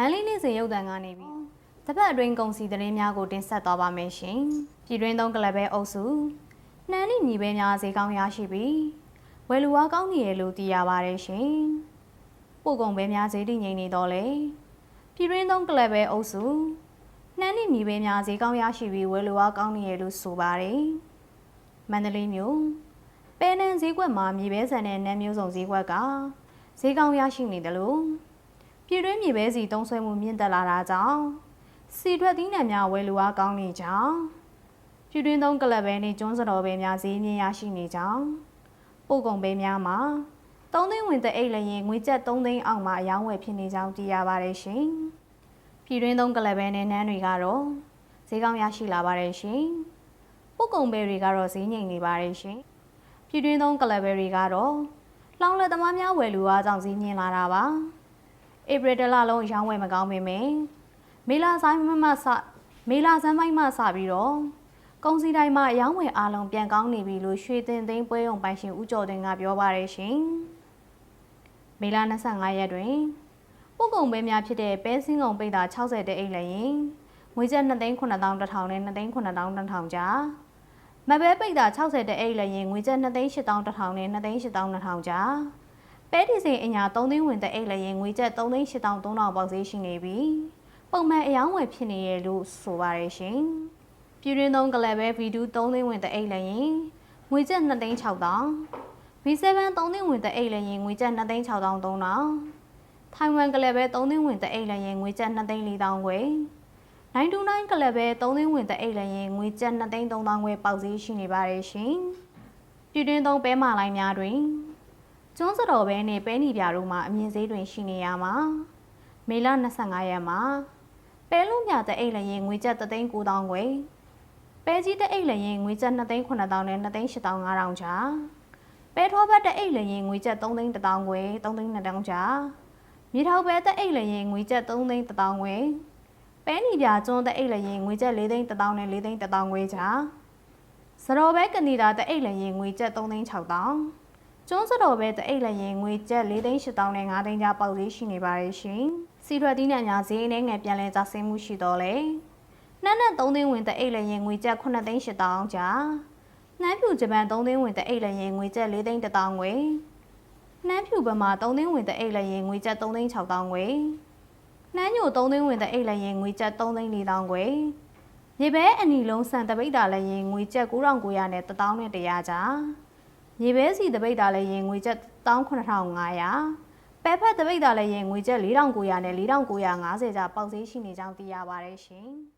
မန်လေးနေ့စဉ်ရုပ်သံကနေပြီးတစ်ပတ်အတွင်းကုန်စည်သတင်းများကိုတင်ဆက်သွားပါမယ်ရှင်။ပြည်တွင်းသုံးကလပ်ပဲအုပ်စုနှမ်းနိညီပဲများဈေးကောင်းရရှိပြီးဝယ်လူဝါကောင်းနေရလို့သိရပါတယ်ရှင်။ပို့ကုန်ပဲများဈေးတည်ငြိမ်နေတော့လေပြည်တွင်းသုံးကလပ်ပဲအုပ်စုနှမ်းနိညီပဲများဈေးကောင်းရရှိပြီးဝယ်လူဝါကောင်းနေရလို့ဆိုပါတယ်။မန္တလေးမြို့ပဲနန်းဈေးကွက်မှာမြေပဲဆန်တဲ့နန်းမျိုးစုံဈေးကွက်ကဈေးကောင်းရရှိနေတယ်လို့ ပြည်တွင်းမြေပဲစီတုံးဆွဲမှုမြင့်တက်လာတာကြောင့်စီထွက်သီးနှံများဝယ်လူအားကောင်းနေကြောင်းပြည်တွင်းသုံးကလပ်ပဲနဲ့ကျွန်းစတော်ပဲများဈေးမြင့်ရရှိနေကြောင်းပို့ကုန်ပဲများမှာ3သိန်းဝင်တဲ့အိတ်လည်းရင်ငွေကျပ်3သိန်းအောက်မှာအယောင်းဝယ်ဖြစ်နေကြောင်းသိရပါတယ်ရှင်ပြည်တွင်းသုံးကလပ်ပဲနဲ့နန်းတွေကတော့ဈေးကောင်းရရှိလာပါတယ်ရှင်ပို့ကုန်ပဲတွေကတော့ဈေးငိမ်နေပါတယ်ရှင်ပြည်တွင်းသုံးကလပ်ပဲတွေကတော့လောင်လက်သမားများဝယ်လူအားကြောင့်ဈေးမြင့်လာတာပါ ဧပြီတလလုံးရောင်းဝယ်မကောင်းပေမယ့်မေလာဆိုင်မမစမေလာစမ်းပိုင်းမှစပြီးတော့ကုန်စည်တိုင်းမှာအရောင်းဝယ်အားလုံးပြန်ကောင်းနေပြီလို့ရွှေတင်သိန်းပွဲရုံပိုင်ရှင်ဦးကျော်တင်ကပြောပါရရှင်မေလာ25ရက်တွင်ပို့ကုန်ပဲများဖြစ်တဲ့ပဲစင်းကုန်ပိတ်တာ60တဲ့အိတ်လည်းရင်ငွေကျပ်2သိန်း9000တထောင်နဲ့2သိန်း9000တထောင်ကြားမပဲပိတ်တာ60တဲ့အိတ်လည်းရင်ငွေကျပ်2သိန်း8000တထောင်နဲ့2သိန်း8000တထောင်ကြား ပဲဒီစိန်အညာ3သိန်းဝင်တဲ့အိတ်လည်းရင်ငွေကျပ်3သိန်း8300ပေါက်ဈေးရှိနေပြီပုံမှန်အယောင်းဝယ်ဖြစ်နေရလို့ဆိုပါရရှင်ပြည်တွင်းသုံးကလပ်ပဲ V2 3သိန်းဝင်တဲ့အိတ်လည်းရင်ငွေကျပ်2သိန်း6000 V7 3သိန်းဝင်တဲ့အိတ်လည်းရင်ငွေကျပ်2သိန်း6300ထိုင်ဝမ်ကလပ်ပဲ3သိန်းဝင်တဲ့အိတ်လည်းရင်ငွေကျပ်2သိန်း4000ခွဲ929ကလပ်ပဲ3သိန်းဝင်တဲ့အိတ်လည်းရင်ငွေကျပ်2သိန်း3000ခွဲပေါက်ဈေးရှိနေပါရရှင်ပြည်တွင်းသုံးပဲမာလိုင်းများတွင် ကျွန်းစတော်ပဲနဲ့ပဲနီပြတို့မှာအမြင့်ဈေးတွင်ရှိနေရမှာမေလ25ရက်မှာပဲလုံးပြတဲ့အိတ်လည်းရင်ငွေကျပ်3,900ခွဲပဲကြီးတဲ့အိတ်လည်းရင်ငွေကျပ်2,900နဲ့2,8500ချာပဲထောဘတ်တဲ့အိတ်လည်းရင်ငွေကျပ်3,100ခွဲ3,200ချာမြေထောက်ပဲတဲ့အိတ်လည်းရင်ငွေကျပ်3,100ခွဲပဲနီပြကျွန်းတဲ့အိတ်လည်းရင်ငွေကျပ်4,100နဲ့4,100ခွဲချာစတော်ပဲကနေဒါတဲ့အိတ်လည်းရင်ငွေကျပ်3,600 ကျွန်းစတော်ပဲတအိတ်လည်းရင်ငွေကျပ်၄သိန်း၈တောင်းနဲ့၅သိန်းကြားပေါက်ဈေးရှိနေပါတယ်ရှင်။စီထွက်သီးနှံများဈေးအနေငယ်ပြန်လည်ကျဆင်းမှုရှိတော့လေ။နှမ်းနဲ့၃သိန်းဝင်တအိတ်လည်းရင်ငွေကျပ်9သိန်း၈တောင်းကြား။နှမ်းဖြူဂျပန်၃သိန်းဝင်တအိတ်လည်းရင်ငွေကျပ်၄သိန်း၁တောင်းငွေ။နှမ်းဖြူဗမာ၃သိန်းဝင်တအိတ်လည်းရင်ငွေကျပ်3သိန်း6တောင်းငွေ။နှမ်းညို၃သိန်းဝင်တအိတ်လည်းရင်ငွေကျပ်3သိန်း4တောင်းငွေ။ရေဘဲအနီလုံးစံတပိတ်တာလည်းရင်ငွေကျပ်9900နဲ့1တောင်းနဲ့100ကြား။ မြေပဲစီတပိတ်တာလည်းရင်ငွေကျပ်18500ပဲဖက်တပိတ်တာလည်းရင်ငွေကျပ်4900နဲ့4950ကျပေါက်ဈေးရှိနေကြောင်းသိရပါတယ်ရှင်။